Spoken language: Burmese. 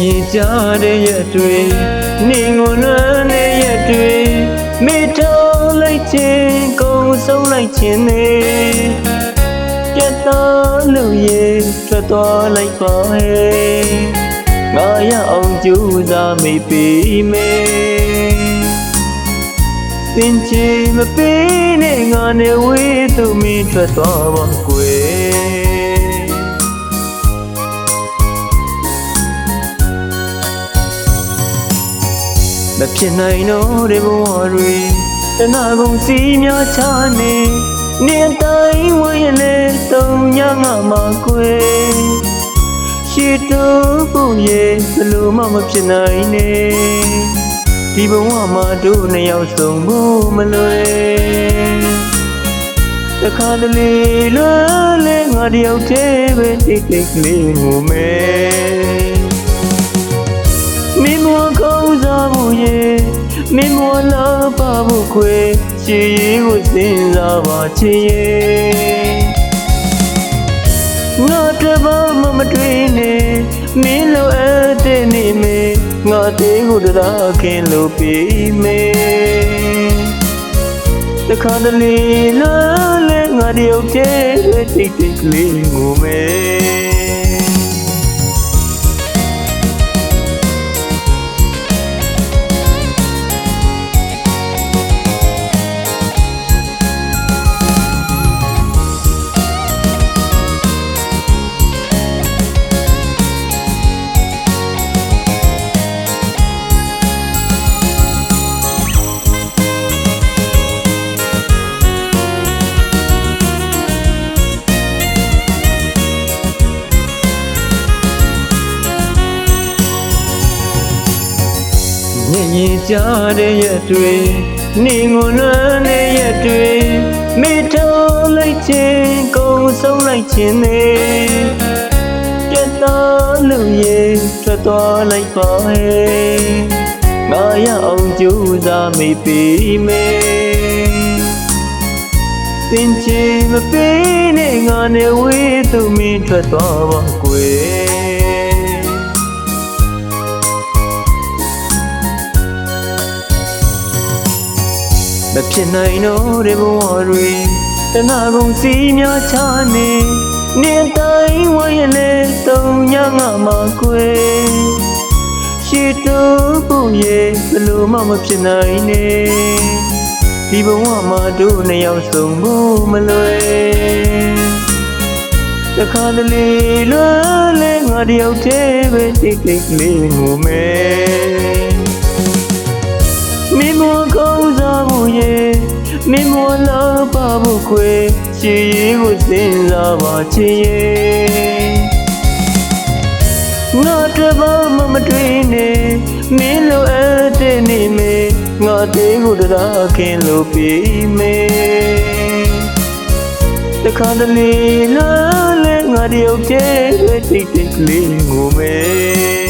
ကြတဲ့ရက်တွေနေငုံလွမ်းတဲ့ရက်တွေမိထောက်လိုက်ခြင်းကုန်ဆုံးလိုက်ခြင်းနေပြတ်သားလို့ရေထွက်သွားလိုက်ပါဟဲ့ငါရအောင်ကြိုးစားမိပြီမေစင်ချေမပေးနဲ့ငါနဲ့ဝေးသူမင်းထွက်သွားပါကွယ် မဖြစ်နိုင်တော့တဲ့ဘဝတွေတနာကုန်စီများချနေနေတိုင်းဝရလေတုံညာငါမှာကွယ်ရှိတော့ပုံရဲ့ဘလို့မှမဖြစ်နိုင်နဲ့ဒီဘဝမှာတို့နှစ်ယောက်ဆုံးဖို့မလွယ်တခါတလေလွယ်လဲငါတယောက်တည်းပဲတိတ်တိတ်ကလေးငိုမယ် မင်းမကောင်းစားဖို့ရေမင်းမလာပါဖို့ခွေချီရီကိုစဉ်းစားပါချင်ရဲ့ငါတဘာမှမတွေ့နဲ့မင်းလိုအပ်တဲ့နေမေငါတေးကိုတရားခင်လို့ပြီးမေတခါတလေလာလဲငါတယောက်တည်းပဲတိတ်တိတ်ကလေးငိုမေ ညင်ရင်ကြတဲ့ရက်တွေနေငုံလွမ်းတဲ့ရက်တွေမိထောက်လိုက်ခြင်းကုန်ဆုံးလိုက်ခြင်းနေပြတ်သားလို့ရေထွက်သွားလိုက်ပါဟဲ့ငါရအောင်ကြိုးစားမိပြီမေစင်ချေမပေးနဲ့ငါနဲ့ဝေးသူမင်းထွက်သွားပါကွယ် ဖြစ်နိုင်တော့တဲ့ဘဝတွေတနာကုန်စီများချနေနေတိုင်းဝရလေတုံညာငါမှာကွယ်ရှိတော့ဖို့ရဲ့ဘလို့မှမဖြစ်နိုင်နဲ့ဒီဘဝမှာတို့နှစ်ယောက်ဆုံးဖို့မလွယ်တခါတလေလွယ်လဲငါတယောက်တည်းပဲတိတ်တိတ်ကလေးငိုမယ် ခွေချီရီကိုစဉ်းစားပါချင်ရဲ့ငါတဘာမှမတွေ့နဲ့မင်းလိုအပ်တဲ့နေမေငါတေးကိုတရားခင်လို့ပြီးမေတခါတလေလာလဲငါတယောက်တည်းပဲတိတ်တိတ်ကလေးငိုမယ်